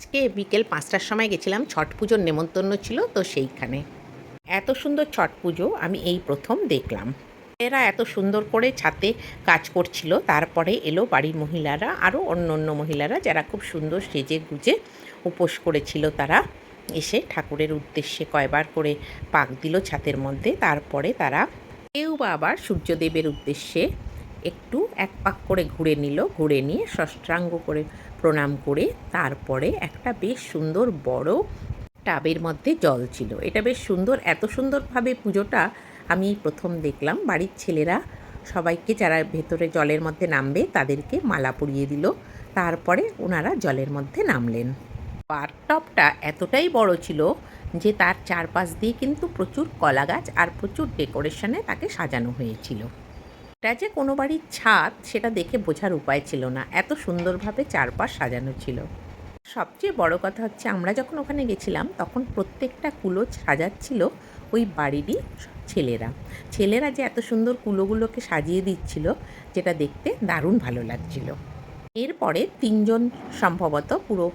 আজকে বিকেল পাঁচটার সময় গেছিলাম, ছট পুজোর নেমন্তন্ন ছিল তো সেইখানে। এত সুন্দর ছট পুজো আমি এই প্রথম দেখলাম। এরা এত সুন্দর করে ছাতে কাজ করছিল, তারপরে এলো বাড়ির মহিলারা, আরও অন্য অন্য মহিলারা যারা খুব সুন্দর সেজে গুজে উপোস করেছিল তারা এসে ঠাকুরের উদ্দেশ্যে কয়বার করে পাক দিল ছাতের মধ্যে, তারপরে তারা কেউ বা আবার সূর্যদেবের উদ্দেশ্যে একটু এক পাক করে ঘুরে নিল, ঘুরে নিয়ে ষষ্ঠাঙ্গ করে প্রণাম করে তারপরে একটা বেশ সুন্দর বড় টাবের মধ্যে জল ছিল। এটা বেশ সুন্দর, এত সুন্দরভাবে পুজোটা আমি প্রথম দেখলাম। বাড়ির ছেলেরা সবাইকে যারা ভেতরে জলের মধ্যে নামবে তাদেরকে মালা পরিয়ে দিল। তারপরে ওনারা জলের মধ্যে নামলেন। বারটপটা এতটাই বড় ছিল যে তার চারপাশ দিয়ে কিন্তু প্রচুর কলা গাছ আর প্রচুর ডেকোরেশনে তাকে সাজানো হয়েছিল। এটা যে কোনো বাড়ির ছাদ, সেটা দেখে বোঝার উপায় ছিল না। এত সুন্দরভাবে চারপাশ সাজানো ছিল। সবচেয়ে বড় কথা হচ্ছে, আমরা যখন ওখানে গেছিলাম, তখন প্রত্যেকটা কুলো সাজাচ্ছিল ওই বাড়িরই ছেলেরা। ছেলেরা যে এত সুন্দর কুলোগুলোকে সাজিয়ে দিচ্ছিল, যেটা দেখতে দারুণ ভালো লাগছিল। এরপরে তিনজন সম্ভবত পুরো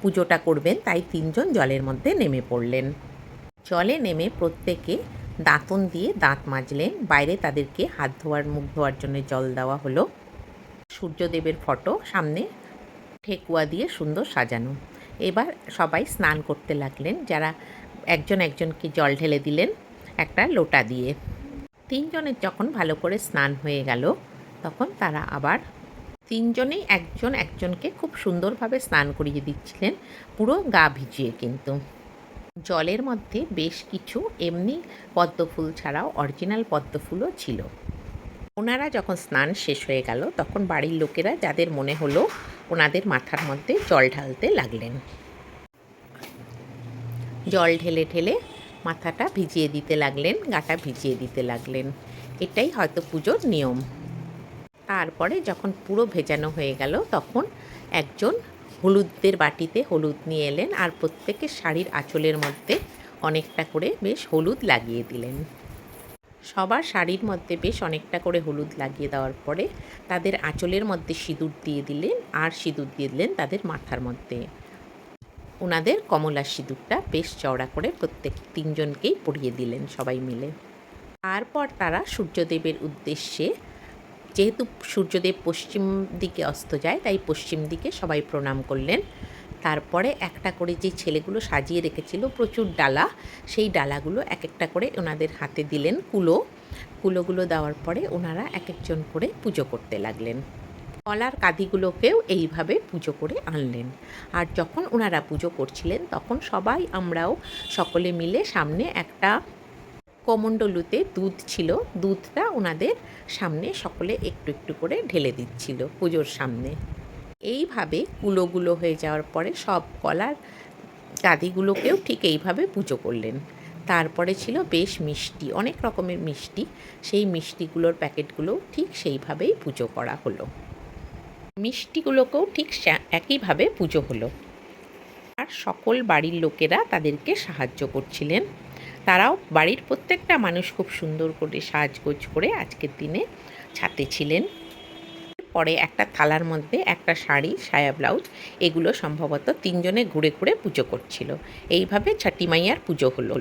পুজোটা করবেন, তাই তিনজন জলের মধ্যে নেমে পড়লেন। জলে নেমে প্রত্যেকে দাঁতন দিয়ে দাঁত মাজলেন। বাইরে তাদেরকে হাত ধোয়ার, মুখ ধোয়ার জন্য জল দেওয়া হলো। সূর্যদেবের ফটো সামনে ঠেকুয়া দিয়ে সুন্দর সাজানো। এবার সবাই স্নান করতে লাগলেন। যারা একজন একজনকে জল ঢেলে দিলেন একটা লোটা দিয়ে। তিনজনের যখন ভালো করে স্নান হয়ে গেল, তখন তারা আবার তিনজনেই একজন একজনকে খুব সুন্দরভাবে স্নান করিয়ে দিচ্ছিলেন। পুরো গা ভিজিয়ে কিন্তু। জলের মধ্যে বেশ কিছু এমনি পদ্মফুল ছাড়াও অরিজিনাল পদ্মফুলও ছিল। ওনারা যখন স্নান শেষ হয়ে গেল, তখন বাড়ির লোকেরা যাদের মনে হলো ওনাদের মাথার মধ্যে জল ঢালতে লাগলেন। জল ঢেলে ঢেলে মাথাটা ভিজিয়ে দিতে লাগলেন, গাটা ভিজিয়ে দিতে লাগলেন। এটাই হয়তো পুজোর নিয়ম। তারপরে যখন পুরো ভেজানো হয়ে গেল, তখন একজন হলুদের বাটিতে হলুদ নিয়ে এলেন আর প্রত্যেকের শাড়ির আঁচলের মধ্যে অনেকটা করে বেশ হলুদ লাগিয়ে দিলেন। সবার শাড়ির মধ্যে বেশ অনেকটা করে হলুদ লাগিয়ে দেওয়ার পরে তাদের আঁচলের মধ্যে সিঁদুর দিয়ে দিলেন আর সিঁদুর দিয়ে দিলেন তাদের মাথার মধ্যে। ওনাদের কমলা সিঁদুরটা বেশ চওড়া করে প্রত্যেক তিনজনকেই পরিয়ে দিলেন সবাই মিলে। তারপর তারা সূর্যদেবের উদ্দেশ্যে যেহেতু সূর্যদেব পশ্চিম দিকে অস্ত যায়, তাই পশ্চিম দিকে সবাই প্রণাম করলেন। তারপরে একটা করে যে ছেলেগুলো সাজিয়ে রেখেছিল প্রচুর ডালা, সেই ডালাগুলো এক একটা করে ওনাদের হাতে দিলেন কুলো। কুলোগুলো দেওয়ার পরে ওনারা এক একজন করে পুজো করতে লাগলেন। কলার কাদিগুলোকেও এইভাবে পুজো করে আনলেন। আর যখন ওনারা পুজো করছিলেন, তখন সবাই আমরাও সকলে মিলে সামনে একটা কোমণ্ডলুতে দুধ ছিল। দুধটা ওনাদের সামনে সকলে একটু একটু করে ঢেলে দিচ্ছিল পুজোর সামনে। এইভাবে কুলোগুলো হয়ে যাওয়ার পরে সব কলার দাদিগুলোকেও ঠিক এইভাবে পুজো করলেন। তারপরে ছিল বেশ মিষ্টি, অনেক রকমের মিষ্টি। সেই মিষ্টিগুলোর প্যাকেটগুলো ঠিক সেইভাবেই পুজো করা হলো। মিষ্টিগুলোকেও ঠিক একইভাবে পুজো হলো। আর সকল বাড়ির লোকেরা তাদেরকে সাহায্য করছিলেন। তারাও বাড়ির প্রত্যেকটা মানুষ খুব সুন্দর করে সাজগোজ করে আজকের দিনে ছাতে ছিলেন। পরে একটা থালার মধ্যে একটা শাড়ি, সায়া ব্লাউজ, এগুলো সম্ভবত তিনজনে ঘুরে ঘুরে পুজো করছিল। এইভাবে ছাটি মাইয়ার পুজো হলো।